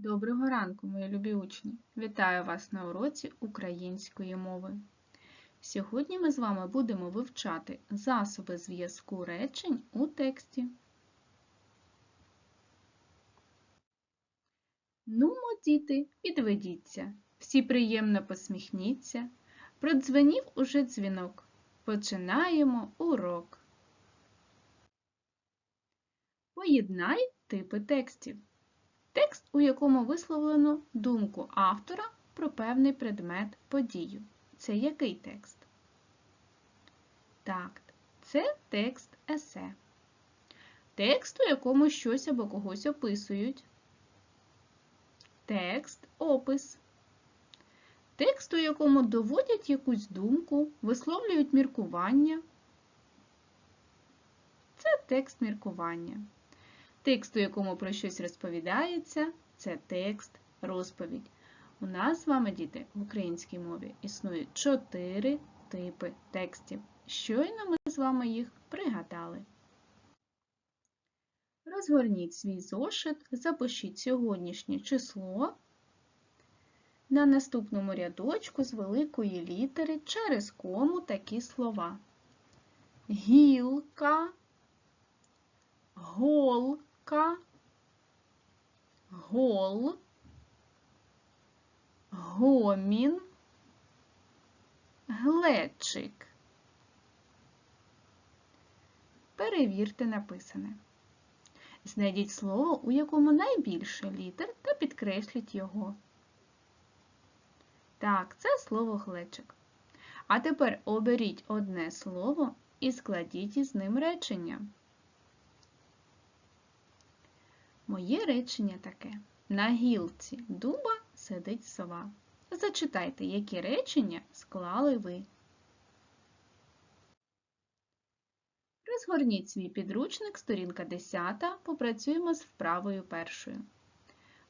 Доброго ранку, мої любі учні! Вітаю вас на уроці української мови. Сьогодні ми з вами будемо вивчати засоби зв'язку речень у тексті. Нумо, діти, підведіться, всі приємно посміхніться. Продзвенів уже дзвінок. Починаємо урок. Поєднай типи текстів. Текст, у якому висловлено думку автора про певний предмет подію. Це який текст? Так, це текст есе. Текст, у якому щось або когось описують. Текст опис. Текст, у якому доводять якусь думку, висловлюють міркування. Це текст міркування. Текст, у якому про щось розповідається, це текст розповідь. У нас з вами, діти, в українській мові існує чотири типи текстів. Щойно ми з вами їх пригадали. Розгорніть свій зошит, запишіть сьогоднішнє число. На наступному рядочку з великої літери через кому такі слова. Гілка, голка, гол, гомін, глечик. Перевірте написане. Знайдіть слово, у якому найбільше літер, та підкресліть його. Так, це слово глечик. А тепер оберіть одне слово і складіть із ним речення. Моє речення таке. На гілці дуба сидить сова. Зачитайте, які речення склали ви. Розгорніть свій підручник, сторінка 10, попрацюємо з вправою першою.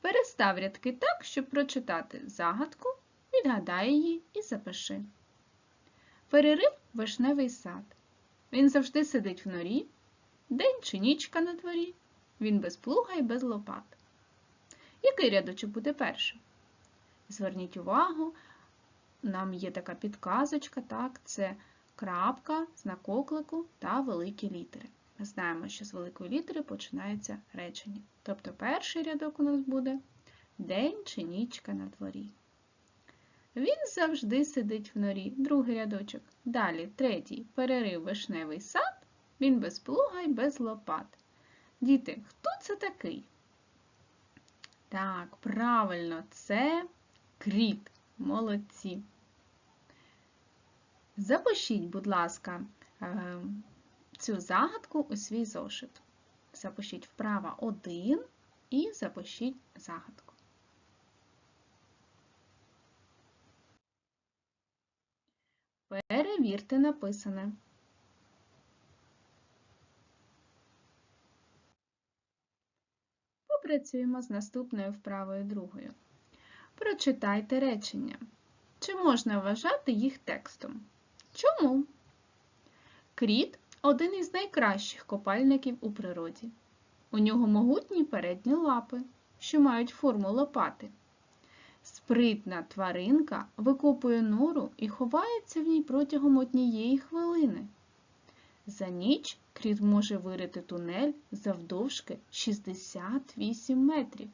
Перестав рядки так, щоб прочитати загадку, відгадай її і запиши. Перерив вишневий сад. Він завжди сидить в норі, день чи нічка на дворі. Він без плуга і без лопат. Який рядочок буде першим? Зверніть увагу, нам є така підказочка, так, це крапка, знак оклику та великі літери. Ми знаємо, що з великої літери починається речення. Тобто перший рядок у нас буде день чи нічка на дворі. Він завжди сидить в норі. Другий рядочок. Далі третій перерив вишневий сад, він без плуга і без лопат. Діти, хто це такий? Так, правильно, це кріт. Молодці. Запишіть, будь ласка, е, цю загадку у свій зошит. Запишіть вправа 1 і запишіть загадку. Перевірте написане. Попрацюємо з наступною вправою другою. Прочитайте речення. Чи можна вважати їх текстом? Чому? Кріт один із найкращих копальників у природі. У нього могутні передні лапи, що мають форму лопати. Спритна тваринка викопує нору і ховається в ній протягом однієї хвилини. За ніч кріт може вирити тунель завдовжки 68 метрів.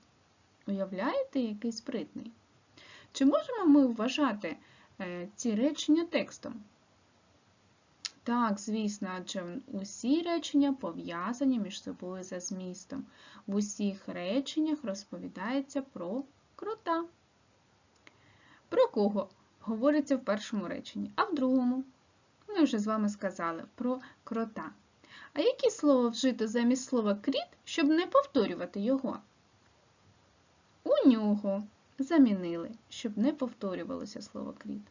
Уявляєте, який спритний? Чи можемо ми вважати е, ці речення текстом? Так, звісно, адже усі речення пов'язані між собою за змістом. В усіх реченнях розповідається про крота. Про кого говориться в першому реченні, а в другому ми вже з вами сказали про крота. А які слова вжито замість слова кріт, щоб не повторювати його? У нього замінили, щоб не повторювалося слово кріт.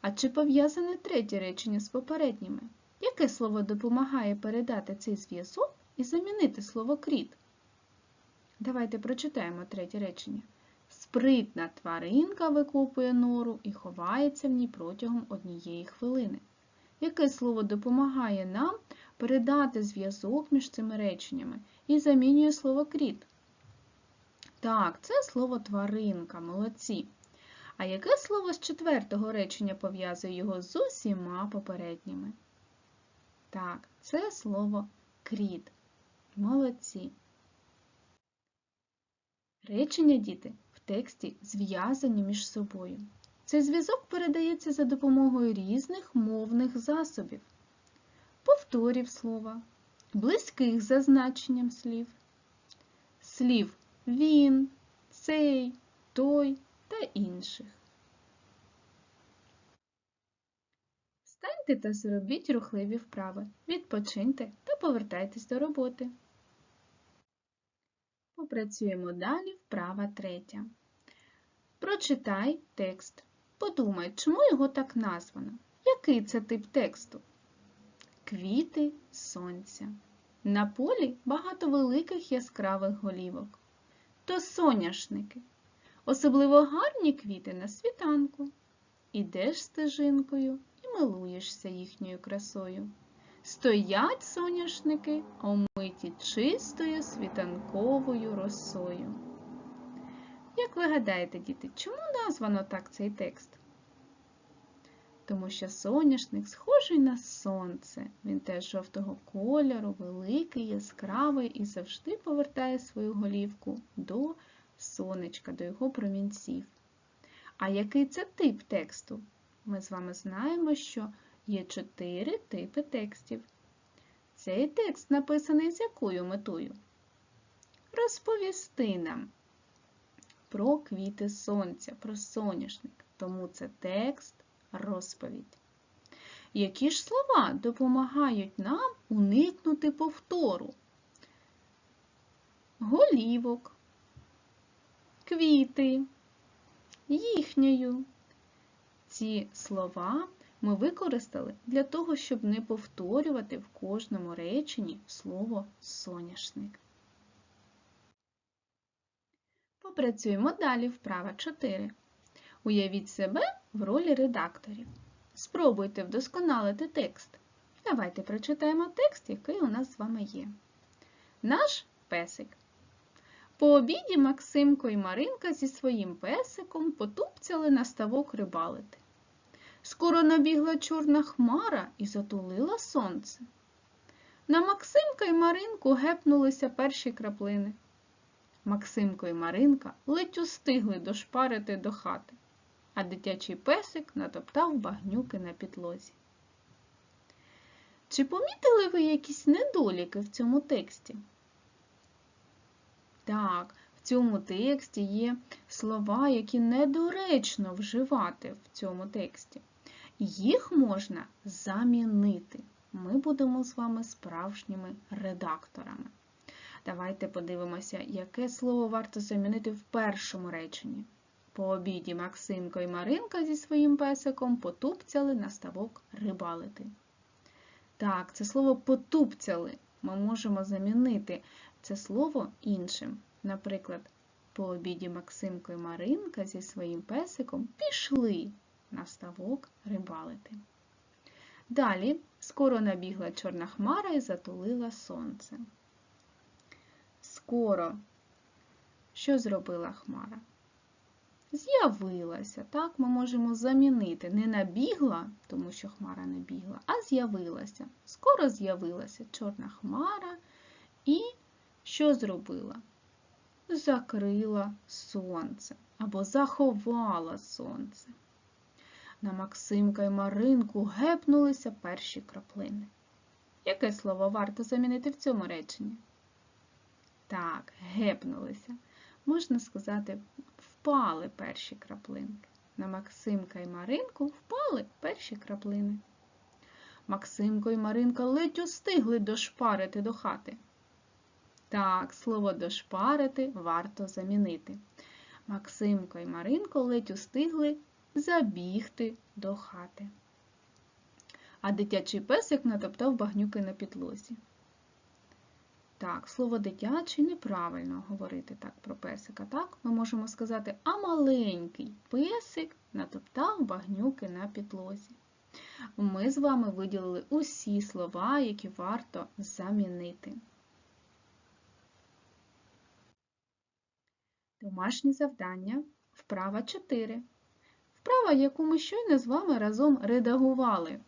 А чи пов'язане третє речення з попередніми? Яке слово допомагає передати цей зв'язок і замінити слово кріт? Давайте прочитаємо третє речення. Спритна тваринка викопує нору і ховається в ній протягом однієї хвилини. Яке слово допомагає нам передати зв'язок між цими реченнями і замінює слово кріт? Так, це слово тваринка, молодці. А яке слово з четвертого речення пов'язує його з усіма попередніми? Так, це слово кріт. Молодці. Речення діти в тексті зв'язані між собою. Цей зв'язок передається за допомогою різних мовних засобів, повторів слова, близьких за значенням слів, слів він, цей, той та інших. Встаньте та зробіть рухливі вправи, відпочиньте та повертайтесь до роботи. Попрацюємо далі вправа третя. Прочитай текст. Подумай, чому його так названо? Який це тип тексту? Квіти сонця. На полі багато великих яскравих голівок. То соняшники. Особливо гарні квіти на світанку. Ідеш стежинкою і милуєшся їхньою красою. Стоять соняшники, омиті чистою світанковою росою. Як ви гадаєте, діти, чому названо так цей текст? Тому що соняшник схожий на сонце. Він теж жовтого кольору, великий, яскравий і завжди повертає свою голівку до сонечка, до його промінців. А який це тип тексту? Ми з вами знаємо, що є чотири типи текстів. Цей текст написаний з якою метою? Розповісти нам про квіти сонця, про соняшник. Тому це текст розповідь. Які ж слова допомагають нам уникнути повтору? Голівок, квіти, їхньою. Ці слова ми використали для того, щоб не повторювати в кожному реченні слово соняшник. Попрацюємо далі вправа 4. Уявіть себе в ролі редакторів. Спробуйте вдосконалити текст. Давайте прочитаємо текст, який у нас з вами є. Наш песик. По обіді Максимко і Маринка зі своїм песиком потупцяли на ставок рибалити. Скоро набігла чорна хмара і затулила сонце. На Максимка і Маринку гепнулися перші краплини. Максимко і Маринка ледь устигли дошпарити до хати, а дитячий песик натоптав багнюки на підлозі. Чи помітили ви якісь недоліки в цьому тексті? Так, в цьому тексті є слова, які недоречно вживати в цьому тексті. Їх можна замінити. Ми будемо з вами справжніми редакторами. Давайте подивимося, яке слово варто замінити в першому реченні. По обіді Максимко і Маринка зі своїм песиком потупцяли на ставок рибалити. Так, це слово потупцяли ми можемо замінити це слово іншим. Наприклад, по обіді Максимко і Маринка зі своїм песиком пішли на ставок рибалити. Далі скоро набігла чорна хмара і затулила сонце. Скоро, що зробила хмара? З'явилася, так, ми можемо замінити. Не набігла, тому що хмара не бігла, а з'явилася. Скоро з'явилася чорна хмара і що зробила? Закрила сонце або заховала сонце. На Максимка і Маринку гепнулися перші краплини. Яке слово варто замінити в цьому реченні? Так, гепнулися. Можна сказати, впали перші краплинки. На Максимка і Маринку впали перші краплини. Максимко і Маринка ледь устигли дошпарити до хати. Так, слово дошпарити варто замінити. Максимко і Маринко ледь устигли забігти до хати. А дитячий песик натоптав багнюки на підлозі. Так, слово дитячий неправильно говорити так про песика. Так, ми можемо сказати, а маленький песик натоптав багнюки на підлозі. Ми з вами виділили усі слова, які варто замінити. Домашнє завдання. Вправа 4. Вправа, яку ми щойно з вами разом редагували.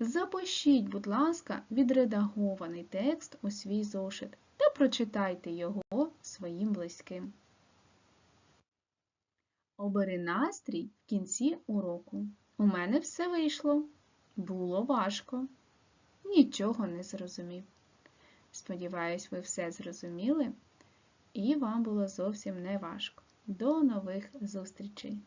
Запишіть, будь ласка, відредагований текст у свій зошит та прочитайте його своїм близьким. Обери настрій в кінці уроку. У мене все вийшло. Було важко. Нічого не зрозумів. Сподіваюсь, ви все зрозуміли і вам було зовсім не важко. До нових зустрічей!